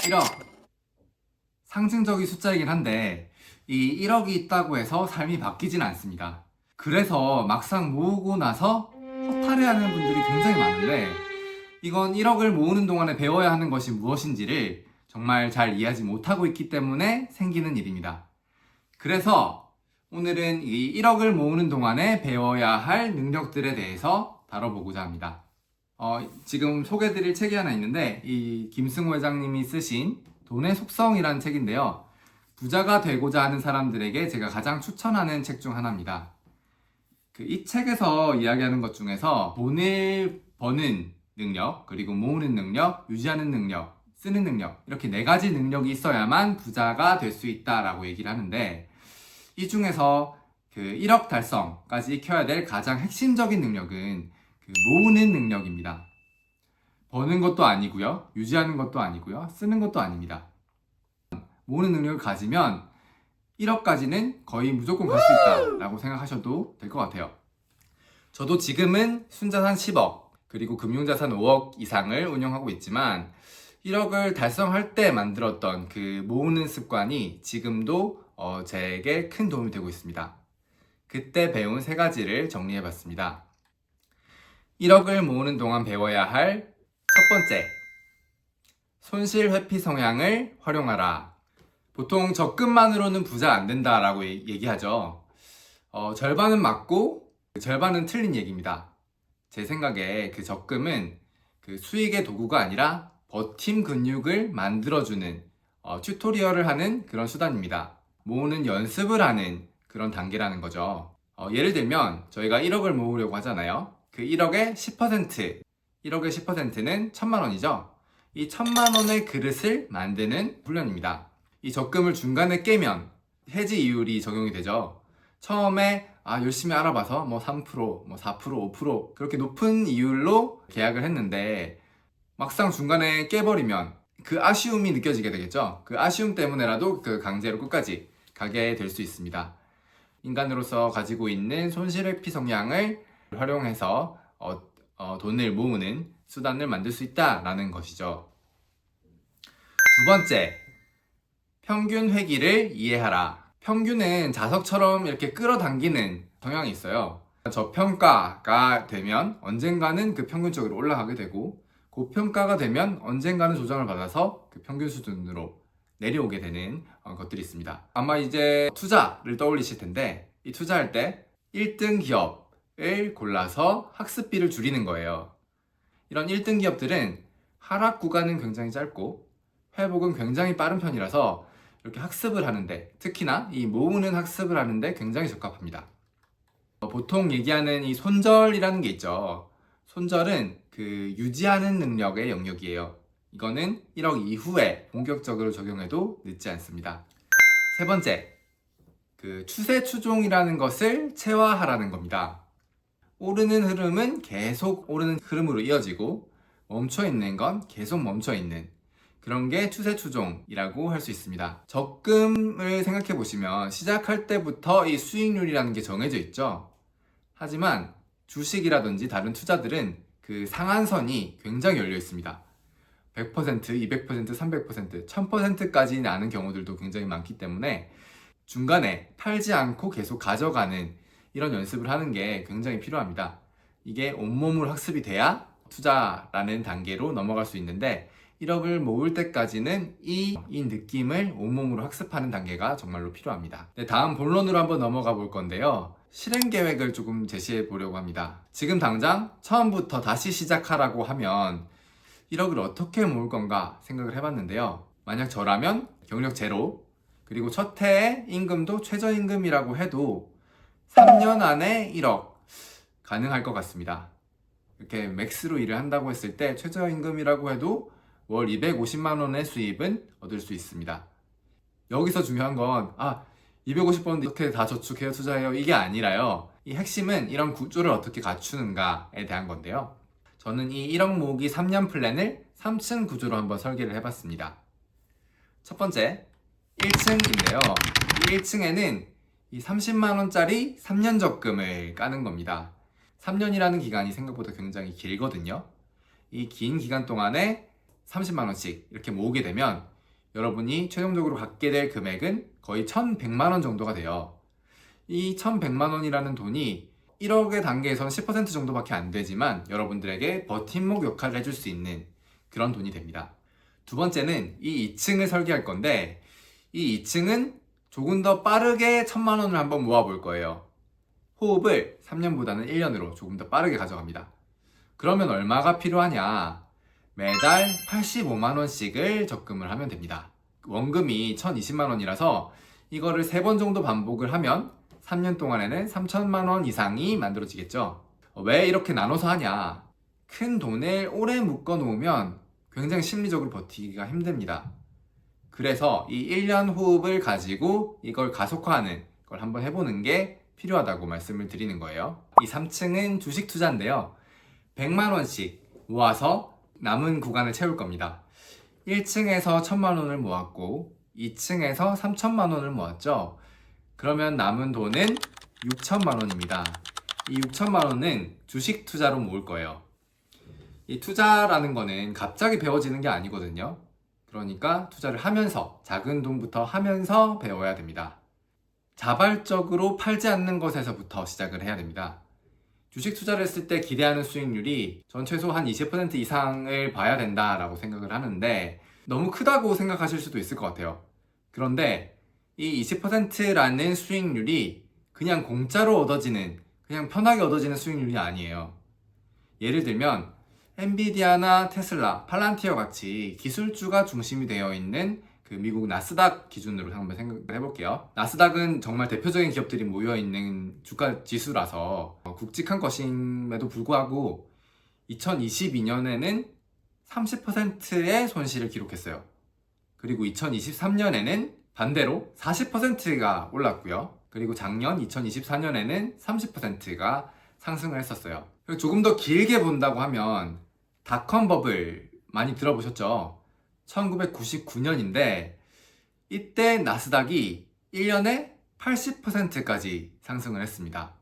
1억. 상징적인 숫자이긴 한데, 이 1억이 있다고 해서 삶이 바뀌진 않습니다. 그래서 막상 모으고 나서 허탈해하는 분들이 굉장히 많은데, 이건 1억을 모으는 동안에 배워야 하는 것이 무엇인지를 정말 잘 이해하지 못하고 있기 때문에 생기는 일입니다. 그래서 오늘은 이 1억을 모으는 동안에 배워야 할 능력들에 대해서 다뤄보고자 합니다. 어, 지금 소개드릴 책이 하나 있는데 이 김승호 회장님이 쓰신 돈의 속성이라는 책인데요. 부자가 되고자 하는 사람들에게 제가 가장 추천하는 책 중 하나입니다. 그 이 책에서 이야기하는 것 중에서 돈을 버는 능력, 그리고 모으는 능력, 유지하는 능력, 쓰는 능력 이렇게 네 가지 능력이 있어야만 부자가 될 수 있다라고 얘기를 하는데 이 중에서 그 1억 달성까지 익혀야 될 가장 핵심적인 능력은 그 모으는 능력입니다. 버는 것도 아니고요. 유지하는 것도 아니고요. 쓰는 것도 아닙니다. 모으는 능력을 가지면 1억까지는 거의 무조건 갈 수 있다라고 생각하셔도 될 것 같아요. 저도 지금은 순자산 10억, 그리고 금융자산 5억 이상을 운영하고 있지만 1억을 달성할 때 만들었던 그 모으는 습관이 지금도 어, 제게 큰 도움이 되고 있습니다. 그때 배운 세 가지를 정리해 봤습니다. 1억을 모으는 동안 배워야 할 첫 번째, 손실 회피 성향을 활용하라. 보통 적금만으로는 부자 안 된다라고 얘- 얘기하죠. 어, 절반은 맞고 절반은 틀린 얘기입니다. 제 생각에 그 적금은 그 수익의 도구가 아니라 버팀 근육을 만들어주는 어, 튜토리얼을 하는 그런 수단입니다. 모으는 연습을 하는 그런 단계라는 거죠. 어, 예를 들면 저희가 1억을 모으려고 하잖아요. 그 1억의 10%, 1억의 10%는 1000만 원이죠. 이 1000만 원의 그릇을 만드는 훈련입니다. 이 적금을 중간에 깨면 해지 이율이 적용이 되죠. 처음에 아 열심히 알아봐서 뭐 3%, 뭐 4%, 5% 그렇게 높은 이율로 계약을 했는데 막상 중간에 깨버리면 그 아쉬움이 느껴지게 되겠죠. 그 아쉬움 때문에라도 그 강제로 끝까지 가게 될 수 있습니다. 인간으로서 가지고 있는 손실회피 성향을 활용해서 어, 어, 돈을 모으는 수단을 만들 수 있다라는 것이죠. 두 번째, 평균 회기를 이해하라. 평균은 자석처럼 이렇게 끌어당기는 성향이 있어요. 저평가가 되면 언젠가는 그 평균적으로 올라가게 되고 고평가가 되면 언젠가는 조정을 받아서 그 평균 수준으로 내려오게 되는 어, 것들이 있습니다. 아마 이제 투자를 떠올리실 텐데 이 투자할 때 1등 기업 을 골라서 학습비를 줄이는 거예요. 이런 1등 기업들은 하락 구간은 굉장히 짧고 회복은 굉장히 빠른 편이라서 이렇게 학습을 하는데 특히나 이 모으는 학습을 하는데 굉장히 적합합니다. 어, 보통 얘기하는 이 손절이라는 게 있죠. 손절은 그 유지하는 능력의 영역이에요. 이거는 1억 이후에 본격적으로 적용해도 늦지 않습니다. 세 번째, 그 추세 추종이라는 것을 체화하라는 겁니다. 오르는 흐름은 계속 오르는 흐름으로 이어지고 멈춰 있는 건 계속 멈춰 있는 그런 게 추세 추종이라고 할 수 있습니다. 적금을 생각해 보시면 시작할 때부터 이 수익률이라는 게 정해져 있죠. 하지만 주식이라든지 다른 투자들은 그 상한선이 굉장히 열려 있습니다. 100%, 200%, 300%, 1000%까지 나는 경우들도 굉장히 많기 때문에 중간에 팔지 않고 계속 가져가는 이런 연습을 하는 게 굉장히 필요합니다. 이게 온몸으로 학습이 돼야 투자라는 단계로 넘어갈 수 있는데 1억을 모을 때까지는 이, 이 느낌을 온몸으로 학습하는 단계가 정말로 필요합니다. 네, 다음 본론으로 한번 넘어가 볼 건데요. 실행 계획을 조금 제시해 보려고 합니다. 지금 당장 처음부터 다시 시작하라고 하면 1억을 어떻게 모을 건가 생각을 해봤는데요. 만약 저라면 경력 제로, 그리고 첫 해에 임금도 최저임금이라고 해도 3년 안에 1억 가능할 것 같습니다. 이렇게 맥스로 일을 한다고 했을 때 최저임금이라고 해도 월 250만 원의 수입은 얻을 수 있습니다. 여기서 중요한 건 아, 250번 어떻게 다 저축해요, 투자해요 이게 아니라요. 이 핵심은 이런 구조를 어떻게 갖추는가에 대한 건데요. 저는 이 1억 모으기 3년 플랜을 3층 구조로 한번 설계를 해봤습니다. 첫 번째, 1층인데요. 이 1층에는 이 30만 원짜리 3년 적금을 까는 겁니다. 3년이라는 기간이 생각보다 굉장히 길거든요. 이 긴 기간 동안에 30만 원씩 이렇게 모으게 되면 여러분이 최종적으로 갖게 될 금액은 거의 1,100만 원 정도가 돼요. 이 1,100만 원이라는 돈이 1억의 단계에서는 10% 정도밖에 안 되지만 여러분들에게 버팀목 역할을 해줄 수 있는 그런 돈이 됩니다. 두 번째는 이 2층을 설계할 건데 이 2층은 조금 더 빠르게 1,000만 원을 한번 모아볼 거예요. 호흡을 3년보다는 1년으로 조금 더 빠르게 가져갑니다. 그러면 얼마가 필요하냐? 매달 85만 원씩을 적금을 하면 됩니다. 원금이 1,020만 원이라서 이거를 3번 정도 반복을 하면 3년 동안에는 3천만 원 이상이 만들어지겠죠. 왜 이렇게 나눠서 하냐? 큰 돈을 오래 묶어 놓으면 굉장히 심리적으로 버티기가 힘듭니다. 그래서 이 1년 호흡을 가지고 이걸 가속화하는 걸 한번 해보는 게 필요하다고 말씀을 드리는 거예요. 이 3층은 주식 투자인데요. 100만 원씩 모아서 남은 구간을 채울 겁니다. 1층에서 1000만 원을 모았고 2층에서 3000만 원을 모았죠. 그러면 남은 돈은 6천만 원입니다. 이 6천만 원은 주식 투자로 모을 거예요. 이 투자라는 거는 갑자기 배워지는 게 아니거든요. 그러니까 투자를 하면서 작은 돈부터 하면서 배워야 됩니다. 자발적으로 팔지 않는 것에서부터 시작을 해야 됩니다. 주식 투자를 했을 때 기대하는 수익률이 전 최소 한 20% 이상을 봐야 된다라고 생각을 하는데 너무 크다고 생각하실 수도 있을 것 같아요. 그런데 이 20%라는 수익률이 그냥 공짜로 얻어지는 그냥 편하게 얻어지는 수익률이 아니에요. 예를 들면 엔비디아나 테슬라, 팔란티어 같이 기술주가 중심이 되어 있는 그 미국 나스닥 기준으로 한번 생각을 해볼게요. 나스닥은 정말 대표적인 기업들이 모여 있는 주가 지수라서 어, 굵직한 것임에도 불구하고 2022년에는 30%의 손실을 기록했어요. 그리고 2023년에는 반대로 40%가 올랐고요. 그리고 작년 2024년에는 30%가 상승을 했었어요. 조금 더 길게 본다고 하면 닷컴 버블 많이 들어보셨죠? 1999년인데 이때 나스닥이 1년에 80%까지 상승을 했습니다.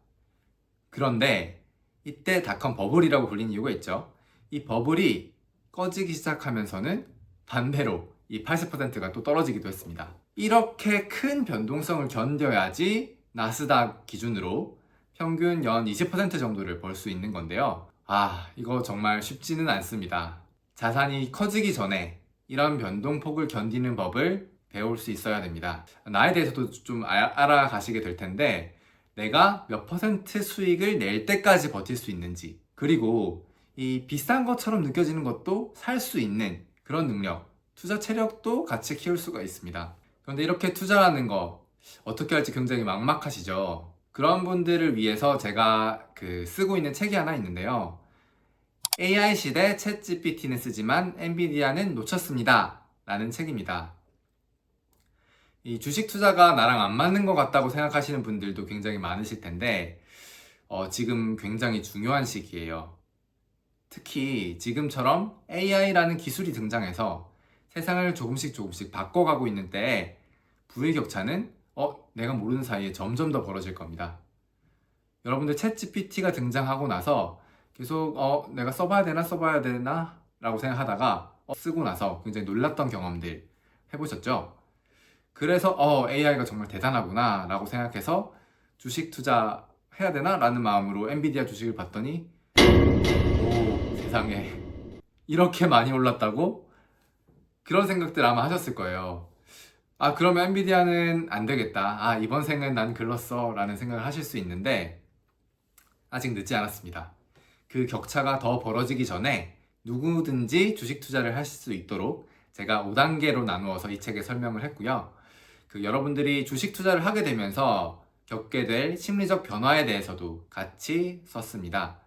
그런데 이때 닷컴 버블이라고 불리는 이유가 있죠. 이 버블이 꺼지기 시작하면서는 반대로 이 80%가 또 떨어지기도 했습니다. 이렇게 큰 변동성을 견뎌야지 나스닥 기준으로 평균 연 20% 정도를 벌 수 있는 건데요. 아, 이거 정말 쉽지는 않습니다. 자산이 커지기 전에 이런 변동폭을 견디는 법을 배울 수 있어야 됩니다. 나에 대해서도 좀 아- 알아가시게 될 텐데, 내가 몇 퍼센트 수익을 낼 때까지 버틸 수 있는지, 그리고 이 비싼 것처럼 느껴지는 것도 살 수 있는 그런 능력, 투자 체력도 같이 키울 수가 있습니다. 그런데 이렇게 투자하는 거 어떻게 할지 굉장히 막막하시죠? 그런 분들을 위해서 제가 그 쓰고 있는 책이 하나 있는데요. AI 시대 챗 GPT는 쓰지만 엔비디아는 놓쳤습니다. 라는 책입니다. 이 주식 투자가 나랑 안 맞는 것 같다고 생각하시는 분들도 굉장히 많으실 텐데, 어, 지금 굉장히 중요한 시기예요. 특히 지금처럼 AI라는 기술이 등장해서 세상을 조금씩 조금씩 바꿔가고 있는 때에 부의 격차는 어, 내가 모르는 사이에 점점 더 벌어질 겁니다. 여러분들 챗 GPT가 등장하고 나서 계속 어, 내가 써봐야 되나 써봐야 되나 라고 생각하다가 어, 쓰고 나서 굉장히 놀랐던 경험들 해보셨죠? 그래서 어, AI가 정말 대단하구나 라고 생각해서 주식 투자 해야 되나? 라는 마음으로 엔비디아 주식을 봤더니 오 세상에 이렇게 많이 올랐다고? 그런 생각들 아마 하셨을 거예요. 아 그러면 엔비디아는 안 되겠다. 아 이번 생은 난 글렀어 라는 생각을 하실 수 있는데 아직 늦지 않았습니다. 그 격차가 더 벌어지기 전에 누구든지 주식 투자를 하실 수 있도록 제가 5단계로 나누어서 이 책에 설명을 했고요. 그 여러분들이 주식 투자를 하게 되면서 겪게 될 심리적 변화에 대해서도 같이 썼습니다.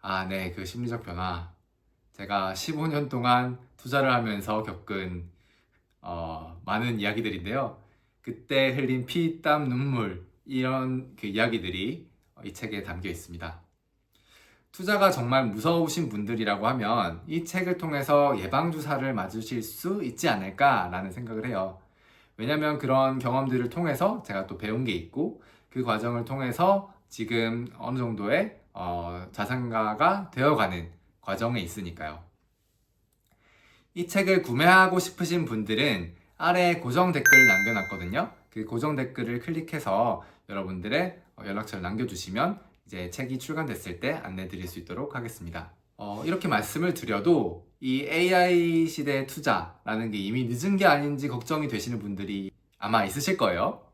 아, 네, 그 심리적 변화. 제가 15년 동안 투자를 하면서 겪은 어, 많은 이야기들인데요. 그때 흘린 피, 땀, 눈물 이런 그 이야기들이 이 책에 담겨 있습니다. 투자가 정말 무서우신 분들이라고 하면 이 책을 통해서 예방주사를 맞으실 수 있지 않을까라는 생각을 해요. 왜냐면 그런 경험들을 통해서 제가 또 배운 게 있고 그 과정을 통해서 지금 어느 정도의 어, 자산가가 되어가는 과정에 있으니까요. 이 책을 구매하고 싶으신 분들은 아래에 고정 댓글을 남겨놨거든요. 그 고정 댓글을 클릭해서 여러분들의 어, 연락처를 남겨주시면 이제 책이 출간됐을 때 안내 드릴 수 있도록 하겠습니다. 어, 이렇게 말씀을 드려도 이 AI 시대의 투자라는 게 이미 늦은 게 아닌지 걱정이 되시는 분들이 아마 있으실 거예요.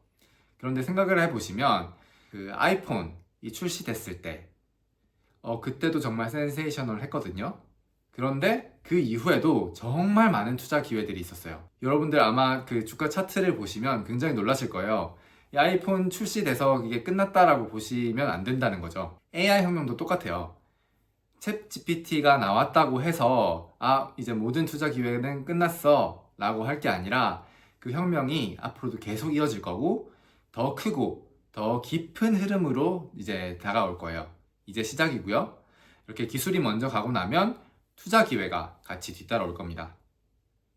그런데 생각을 해보시면 그 아이폰이 출시됐을 때 어, 그때도 정말 센세이셔널 했거든요. 그런데 그 이후에도 정말 많은 투자 기회들이 있었어요. 여러분들 아마 그 주가 차트를 보시면 굉장히 놀라실 거예요. 이 아이폰 출시돼서 이게 끝났다라고 보시면 안 된다는 거죠. AI 혁명도 똑같아요. 챗 GPT가 나왔다고 해서 아 이제 모든 투자 기회는 끝났어 라고 할 게 아니라 그 혁명이 앞으로도 계속 이어질 거고 더 크고 더 깊은 흐름으로 이제 다가올 거예요. 이제 시작이고요. 이렇게 기술이 먼저 가고 나면 투자 기회가 같이 뒤따라올 겁니다.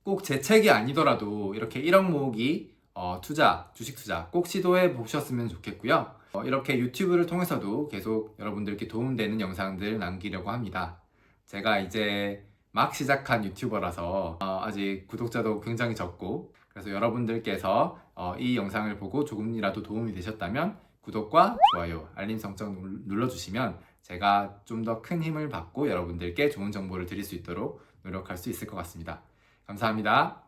꼭 제 책이 아니더라도 이렇게 1억 모으기 어, 투자, 주식 투자 꼭 시도해 보셨으면 좋겠고요. 어, 이렇게 유튜브를 통해서도 계속 여러분들께 도움되는 영상들 남기려고 합니다. 제가 이제 막 시작한 유튜버라서 어, 아직 구독자도 굉장히 적고 그래서 여러분들께서 어, 이 영상을 보고 조금이라도 도움이 되셨다면 구독과 좋아요, 알림 설정 눌- 눌러주시면 제가 좀 더 큰 힘을 받고 여러분들께 좋은 정보를 드릴 수 있도록 노력할 수 있을 것 같습니다. 감사합니다.